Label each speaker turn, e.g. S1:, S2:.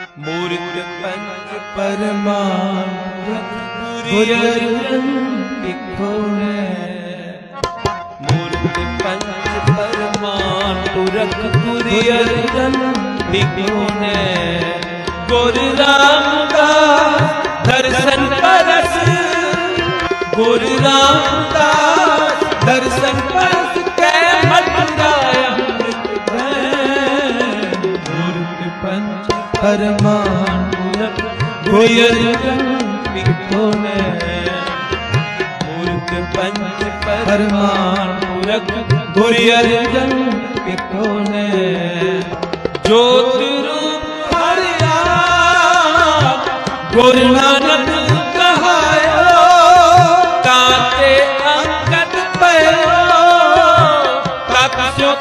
S1: ਮੂਰਤ ਪੰਜ ਅਰਜਨ ਇਕੋ ਹੈ। ਮੂਰਤ ਪੰਜ ਗੁਰ ਅਰਜਨ ਇਕੋ ਹੈ। ਗੁਰ ਰਾਮਦਾਸ ਦਰਸ਼ਨ ਪਰਸ। ਗੁਰ ਰਾਮਦਾਸ ਦਰਸ਼ਨ ਪਰਸ। ਪੰਚ ਹਰਮਾਨ ਮੂਰਤ ਗੋਇਰ ਪਿਕੋ ਨੇ ਮੂਰਤ ਪੰਚ ਪਰਮਾਨ ਮੂਰਤ ਗੋਇਰ ਜਨ ਪਿਕੋ ਨੇ ਜੋਤ ਰੂਪ ਹਰਿਆ ਗੁਰ ਨਾਨਕ ਤਤ ਜੋ